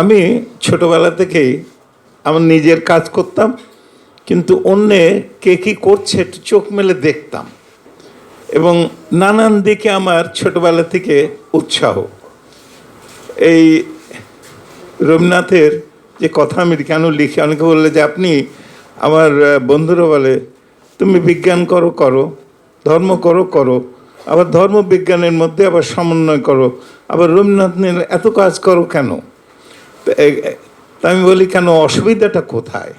আমি ছোটবেলা থেকেই আমার নিজের কাজ করতাম, কিন্তু অন্যে কে কী করছে চোখ মেলে দেখতাম। এবং নানান দিকে আমার ছোটবেলা থেকে উৎসাহ। এই রবীন্দ্রনাথের যে কথা আমি কেন লিখি, অনেকে বললে যে আপনি আমার বন্ধুরা বলে, তুমি বিজ্ঞান করো করো, ধর্ম করো করো, আবার ধর্ম বিজ্ঞানের মধ্যে আবার সমন্বয় করো, আবার রবীন্দ্রনাথ এত কাজ করো কেন? আমি বলি, কেন অসুবিধাটা কোথায়?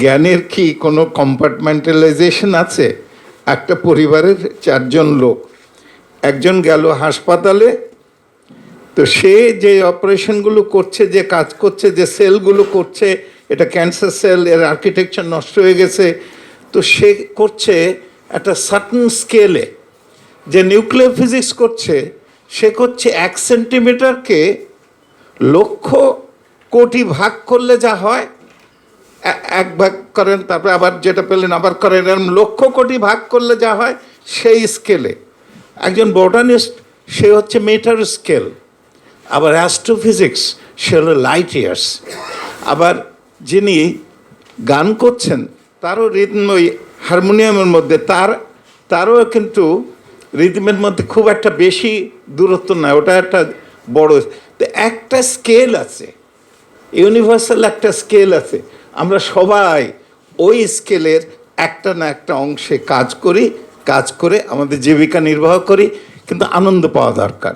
জ্ঞানের কি কোনো কম্পার্টমেন্টালাইজেশন আছে? একটা পরিবারের চারজন লোক, একজন গেল হাসপাতালে, তো সে যে অপারেশনগুলো করছে, যে কাজ করছে, যে সেলগুলো করছে, এটা ক্যান্সার সেল, এর আর্কিটেকচার নষ্ট হয়ে গেছে, তো সে করছে একটা সার্টন স্কেলে যে নিউক্লিয়ার ফিজিক্স করছে, সে করছে এক সেন্টিমিটারকে লক্ষ কোটি ভাগ করলে যা হয় এক ভাগ করেন, তারপরে আবার যেটা পেলেন, আবার করেন, এরম লক্ষ কোটি ভাগ করলে যা হয় সেই স্কেলে একজন বোটানিস্ট সে হচ্ছে মিটার স্কেল আবার অ্যাস্ট্রোফিজিক্স সে হলো লাইট ইয়ার্স আবার যিনি গান করছেন, তারও রিদম ওই হারমোনিয়ামের মধ্যে, তার, তারও কিন্তু রিদমের মধ্যে খুব একটা বেশি দূরত্ব নয় ওটা একটা বড় একটা স্কেল আছে। ইউনিভার্সাল একটা স্কেল আছে। আমরা সবাই ওই স্কেলের একটা না একটা অংশে কাজ করি, কাজ করে আমাদের জীবিকা নির্বাহ করি, কিন্তু আনন্দ পাওয়া দরকার।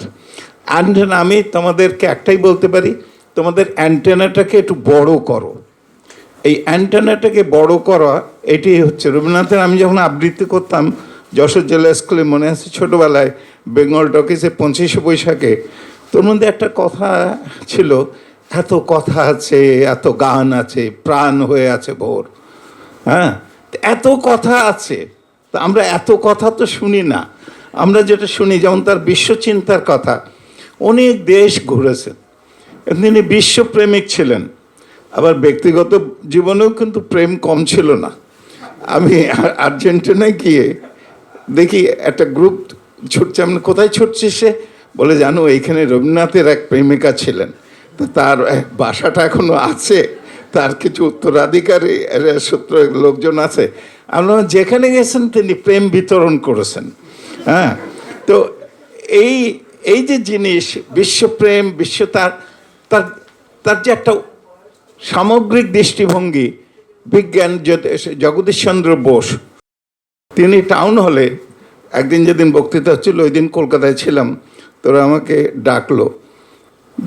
অ্যান্টেনা আমি তোমাদেরকে একটাই বলতে পারি, তোমাদের অ্যান্টেনাটাকে একটু বড় করো। এই অ্যান্টেনাটাকে বড় করা, এটি হচ্ছে রবীন্দ্রনাথের, আমি যখন আবৃত্তি করতাম, যশোর জেলা স্কুলে মনে আছে ছোটোবেলায়, বেঙ্গল টকিসে পঁচিশে বৈশাখে তোর মধ্যে একটা কথা ছিল, এত কথা আছে, এত গান আছে, প্রাণ হয়ে আছে ভোর। হ্যাঁ? এত কথা আছে। তা আমরা এত কথা তো শুনি না। আমরা যেটা শুনি, যেমন তার বিশ্বচিন্তার কথা, অনেক দেশ ঘুরেছেন তিনি বিশ্বপ্রেমিক ছিলেন। আবার ব্যক্তিগত জীবনেও কিন্তু প্রেম কম ছিল না। আমি আর- আর্জেন্টিনায় গিয়ে দেখি একটা গ্রুপ ছুটছে। আমি কোথায় ছুটছে সে? বলে, জানো, এইখানে রবীন্দ্রনাথের এক প্রেমিকা ছিলেন। তো তার বাসাটা এখনও আছে। তার কিছু উত্তরাধিকারী সূত্র, লোকজন আছে। আমরা যেখানে গেছেন, তিনি প্রেম বিতরণ করেছেন। হ্যাঁ? তো এই এই যে জিনিস বিশ্বপ্রেম বিশ্ব তার তার তার যে একটা সামগ্রিক দৃষ্টিভঙ্গি, বিজ্ঞান জগদীশচন্দ্র বোস, তিনি টাউন হলে, একদিন যেদিন বক্তৃতা হচ্ছিল, ওই দিন কলকাতায় ছিলাম। তোরা আমাকে ডাকলো।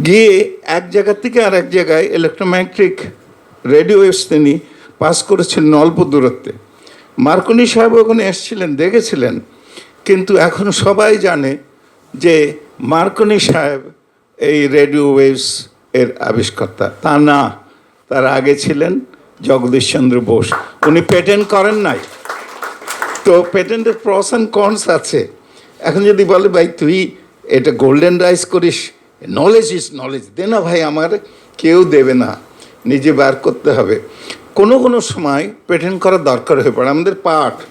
গিয়ে এক জায়গা থেকে আর এক জায়গায় ইলেকট্রোম্যাগনেটিক রেডিও তিনি পাস করেছিলেন অল্প দূরত্বে। মার্কনি সাহেব ওখানে এসেছিলেন, দেখেছিলেন। কিন্তু এখন সবাই জানে যে মার্কনি সাহেব এই রেডিও ওয়েভস এর আবিষ্কর্তা। তা না, তার আগে ছিলেন জগদীশচন্দ্র বোস। উনি পেটেন্ট করেন নাই। তো পেটেন্টের প্রস অ্যান্ড কনস আছে। এখন যদি বলে, ভাই, তুই এটা গোল্ডেন রাইস করিস নলেজ ইজ নলেজ দে না ভাই আমার কেউ দেবে না নিজে বার করতে হবে। কোনো কোনো সময় পেটেন্ট করার দরকার হয়ে পড়ে। আমাদের পাট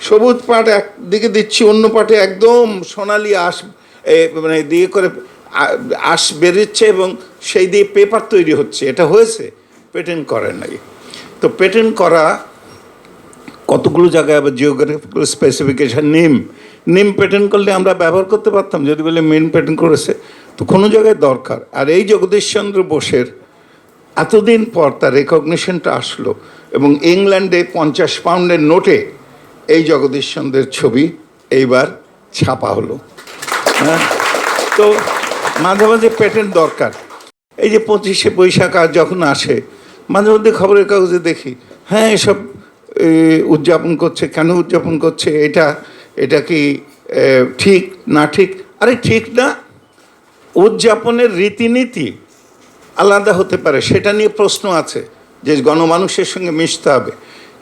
সবুজ পাট একদিকে দিচ্ছি অন্য পাটে একদম সোনালি আশ এ, মানে দিয়ে করে আ- আশ বেরোচ্ছে এবং সেই দিয়ে পেপার তৈরি হচ্ছে। এটা হয়েছে পেটেন্ট করে নাই। তো পেটেন্ট করা কতগুলো জায়গায় আবার জিওগ্রাফিক্যাল স্পেসিফিকেশান নিম। নিম পেটেন্ট করলে আমরা ব্যবহার করতে পারতাম, যদি বলে মেন পেটেন্ট করেছে, তো কোনো জায়গায় দরকার। আর এই জগদীশচন্দ্র বোসের এতদিন পর তার রেকগনিশনটা আসলো এবং ইংল্যান্ডে পঞ্চাশ পাউন্ডের নোটে এই জগদীশচন্দ্রের ছবি এইবার ছাপা হলো। হ্যাঁ? তো মাঝে মাঝে পেটেন্ট দরকার। এই যে পঁচিশে বৈশাখ আর যখন আসে, মাঝে মধ্যে খবরের কাগজে দেখি হ্যাঁ এসব উদযাপন করছে, কেন উদযাপন করছে, এটা এটা কি ঠিক না ঠিক? আরে ঠিক না, উদযাপনের রীতিনীতি আলাদা হতে পারে, সেটা নিয়ে প্রশ্ন আছে যে গণমানুষের সঙ্গে মিশতে হবে।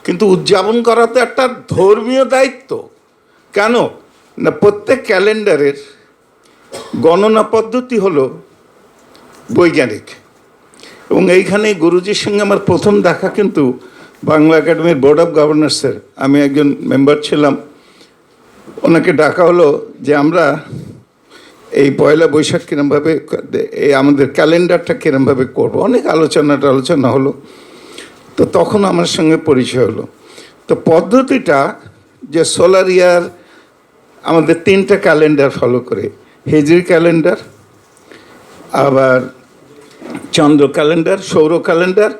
কিন্তু উদযাপন করা তো একটা ধর্মীয় দায়িত্ব। কেন? না, প্রত্যেক ক্যালেন্ডারের গণনা পদ্ধতি হলো বৈজ্ঞানিক। এবং এইখানে গুরুজির সঙ্গে আমার প্রথম দেখা কিন্তু বাংলা একাডেমির বোর্ড অফ গভর্নর্সের। আমি একজন মেম্বার ছিলাম ওনাকে ডাকা হলো যে আমরা এই পয়লা বৈশাখ কিরমভাবে এই আমাদের ক্যালেন্ডারটা কিরমভাবে করব। অনেক আলোচনা আলোচনা হলো। তো তখন আমার সঙ্গে পরিচয় হলো। তো পদ্ধতিটা যে সোলার ইয়ার আমাদের তিনটা ক্যালেন্ডার ফলো করে। হিজরি ক্যালেন্ডার, আবার চন্দ্র ক্যালেন্ডার, সৌর ক্যালেন্ডার,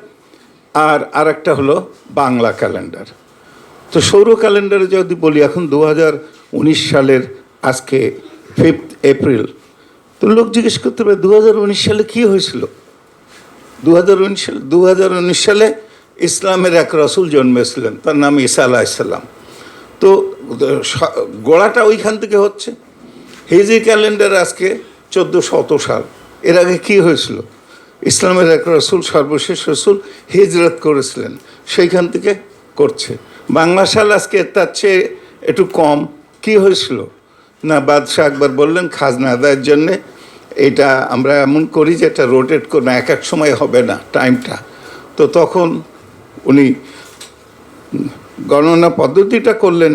আর আরেকটা হলো বাংলা ক্যালেন্ডার। তো সৌর ক্যালেন্ডারে যদি বলি, এখন দু হাজার উনিশ সালের আজকে ফিফথ এপ্রিল তো লোক জিজ্ঞেস করতে পারে দু সালে কী হয়েছিল? দু হাজার উনিশ সালে দু হাজার উনিশ সালে ইসলামের এক রসুল জন্মেছিলেন, তার নাম ঈসা আলাহিসাল্লাম তো স- গোড়াটা ওইখান থেকে হচ্ছে। হেজি ক্যালেন্ডার আজকে চোদ্দ শত সাল। এর আগে কি হয়েছিল? ইসলামের এক রসুল, সর্বশেষ রসুল হিজরত করেছিলেন, সেইখান থেকে করছে। বাংলা সাল আজকে তার চেয়ে একটু কম। কি হয়েছিল? না, বাদশাহ একবার বললেন, খাজনা আদায়ের জন্যে এটা আমরা এমন করি যে এটা রোটেট করে না, এক এক সময় হবে না টাইমটা তো তখন উনি গণনা পদ্ধতিটা করলেন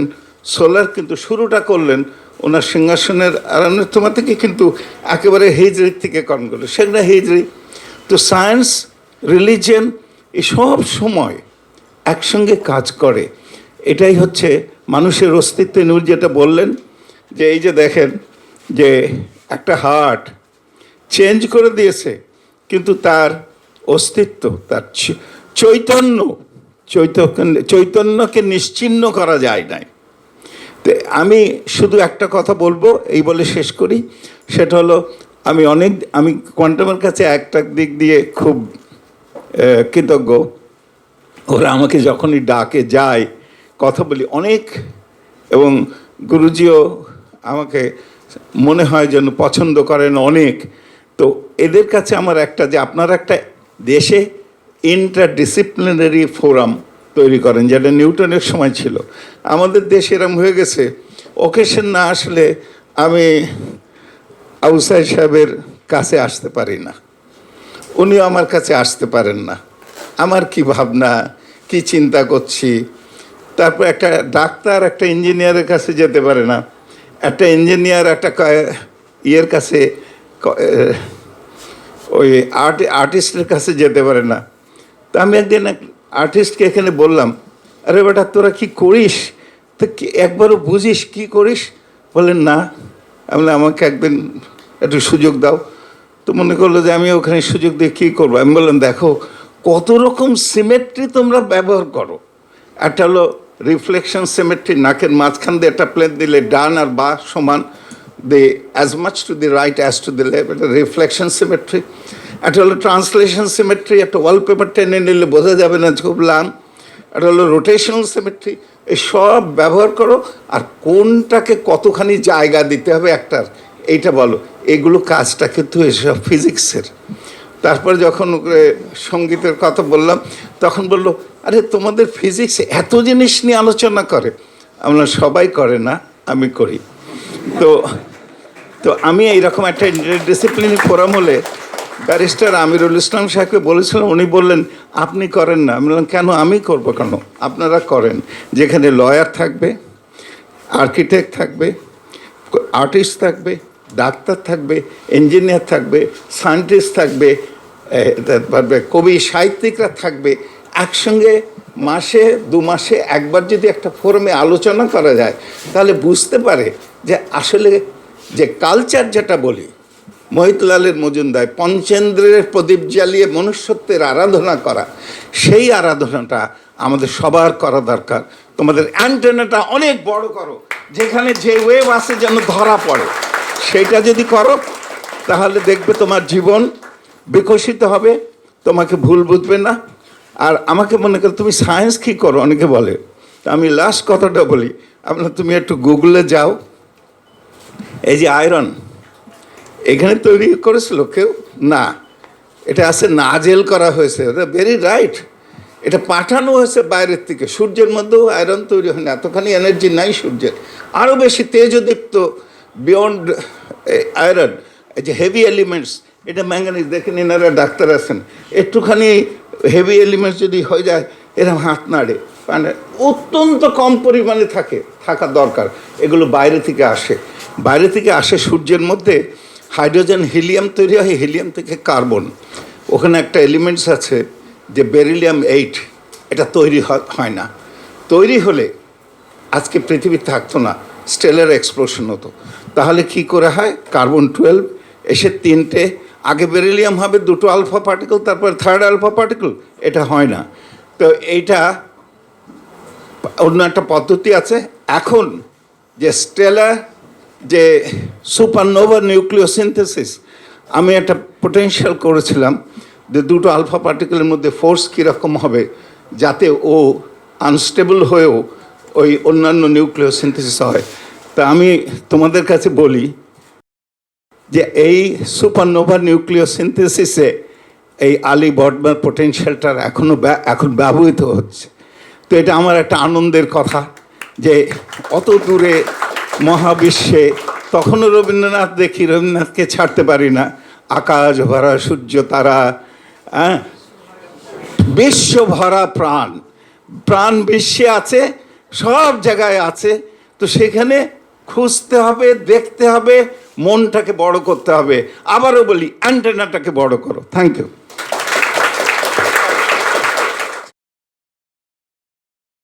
সোলার কিন্তু শুরুটা করলেন, ওনার সিংহাসনের আরান্নতমা থেকে কিন্তু একেবারে হিজড়ি থেকে কর্ম করল সেগুলো হিজড়ি। তো সায়েন্স রিলিজিয়ন এই সব সময় একসঙ্গে কাজ করে। এটাই হচ্ছে মানুষের অস্তিত্ব নূর যেটা বললেন, যে এই যে দেখেন, যে একটা হার্ট চেঞ্জ করে দিয়েছে, কিন্তু তার অস্তিত্ব, তার চৈতন্য চৈতন্য, চৈতন্যকে নিশ্চিহ্ন করা যায় নাই। তো আমি শুধু একটা কথা বলব, এই বলে শেষ করি। সেটা হলো, আমি অনেক, আমি কোয়ান্টামের কাছে একটা দিক দিয়ে খুব কৃতজ্ঞ। ওরা আমাকে যখনই ডাকে, যায় কথা বলি অনেক, এবং গুরুজিও আমাকে মনে হয় যেন পছন্দ করেন অনেক। তো এদের কাছে আমার একটা যে আপনারা একটা দেশে ইন্টারডিসিপ্লিনারি ফোরাম তৈরি করেন, যেটা নিউটনের সময় ছিল। আমাদের দেশ এরম হয়ে গেছে ওকেশন না আসলে আমি আউসাই সাহেবের কাছে আসতে পারি না। উনিও আমার কাছে আসতে পারেন না। আমার কি ভাবনা, কি চিন্তা করছি তারপর একটা ডাক্তার, একটা ইঞ্জিনিয়ারের কাছে যেতে পারে না। একটা ইঞ্জিনিয়ার একটা ইয়ের কাছে ওই আর্ট, আর্টিস্টের কাছে যেতে পারে না। তা আমি একদিন এক আর্টিস্টকে এখানে বললাম, আরে বেটা, তোরা কি করিস? তো একবারও বুঝিস কি করিস? বললেন না। আমি আমাকে একদিন একটু সুযোগ দাও। তো মনে করল যে আমি ওখানে সুযোগ দিয়ে কী করব? আমি বললাম, দেখো, কত রকম সিমেট্রি তোমরা ব্যবহার করো। একটা হলো রিফ্লেকশন সিমেট্রি নাকের মাঝখান দিয়ে একটা প্লেন দিলে ডান আর বা সমান the as much to the right as to the left এটা রিফ্লেকশন সিমেট্রি একটা হলো ট্রান্সলেশন সিমেট্রি একটা ওয়ালপেপার টেনে নিলে বোঝা যাবে না খুব লাম। একটা হলো রোটেশনাল সিমেট্রি এই সব ব্যবহার করো আর কোনটাকে কতখানি জায়গা দিতে হবে একটার, এইটা বলো। এগুলো কাজটা কিন্তু এসব ফিজিক্সের তারপরে যখন সঙ্গীতের কথা বললাম, তখন বলল, আরে, তোমাদের ফিজিক্স এত জিনিস নিয়ে আলোচনা করে। আমরা সবাই করে না, আমি করি। তো তো আমি এইরকম একটা ডিসিপ্লিন ফোরাম হলে ব্যারিস্টার আমিরুল ইসলাম সাহেবকে বলেছিলাম, উনি বললেন, আপনি করেন না। আমি বললাম, কেন? আমি করব কেন? আপনারা করেন। যেখানে লয়ার থাকবে আর্কিটেক্ট থাকবে আর্টিস্ট থাকবে ডাক্তার থাকবে, ইঞ্জিনিয়ার থাকবে, সায়েন্টিস্ট থাকবে তারপরে কবি, সাহিত্যিকরা থাকবে। একসঙ্গে মাসে, দু মাসে একবার যদি একটা ফোরামে আলোচনা করা যায়, তাহলে বুঝতে পারে যে আসলে যে কালচার যেটা বলি, মহিতলালের মজুমদার, পঞ্চেন্দ্রের প্রদীপ জ্বালিয়ে মনুষ্যত্বের আরাধনা করা, সেই আরাধনাটা আমাদের সবার করা দরকার। তোমাদের অ্যান্টেনাটা অনেক বড় করো, যেখানে যে ওয়েভ আসে যেন ধরা পড়ে। সেইটা যদি করো, তাহলে দেখবে তোমার জীবন বিকশিত হবে, তোমাকে ভুল বুঝবে না। আর আমাকে মনে করো, তুমি সায়েন্স কী করো? অনেকে বলে আমি লাস্ট কথাটা বলি, আপনার তুমি একটু গুগলে যাও। এই যে আয়রন এখানে তৈরি করেছিল কেউ? না। এটা আছে নাজেল করা হয়েছে ভেরি রাইট এটা পাঠানো হয়েছে বাইরের থেকে। সূর্যের মধ্যেও আয়রন তৈরি হয় না, এতখানি এনার্জি নাই সূর্যের। আরও বেশি তেজদীপ্ত বিয়ন্ড আয়রন এই যে হেভি এলিমেন্টস এটা ম্যাঙ্গানিজ দেখেন এনারা ডাক্তার আছেন। একটুখানি হেভি এলিমেন্টস যদি হয়ে যায় এরকম হাত নাড়ে। মানে অত্যন্ত কম পরিমাণে থাকে, থাকা দরকার। এগুলো বাইরে থেকে আসে। বাইরে থেকে আসে সূর্যের মধ্যে হাইড্রোজেন হিলিয়াম তৈরি হয়। হিলিয়াম থেকে কার্বন ওখানে একটা এলিমেন্টস আছে যে বেরিলিয়াম এইট এটা তৈরি হয় না। তৈরি হলে আজকে পৃথিবী থাকতো না। স্টেলার এক্সপ্লোশন হতো। তাহলে কি করে হয়? কার্বন টুয়েলভ এসে তিনটে, আগে বেরিলিয়াম হবে, দুটো আলফা পার্টিকেল তারপর থার্ড আলফা পার্টিকেল এটা হয় না। তো এইটা অন্য একটা পদ্ধতি আছে। এখন যে স্টেলার যে সুপারনোভা নিউক্লিওসিনথেসিস আমি একটা পোটেনশিয়াল করেছিলাম যে দুটো আলফা পার্টিকেলের মধ্যে ফোর্স কীরকম হবে, যাতে ও আনস্টেবল হয়েও ওই অন্যান্য নিউক্লিওসিনথেসিস হয়। তা আমি তোমাদের কাছে বলি যে এই সুপারনোভা নিউক্লিওসিনথেসিসে এই আলি বর্ডমার পোটেনশিয়ালটার এখনও এখন ব্যবহৃত হচ্ছে। তো এটা আমার একটা আনন্দের কথা যে অত দূরে মহাবিশ্বে তখনও রবীন্দ্রনাথ দেখি, রবীন্দ্রনাথকে ছাড়তে পারি না। আকাশ ভরা, সূর্য তারা হ্যাঁ? বিশ্ব ভরা প্রাণ। প্রাণ বিশ্বে আছে, সব জায়গায় আছে। তো সেখানে খুঁজতে হবে, দেখতে হবে, মনটাকে বড় করতে হবে। আবারও বলি অ্যান্টেনাটাকে বড় করো। Thank you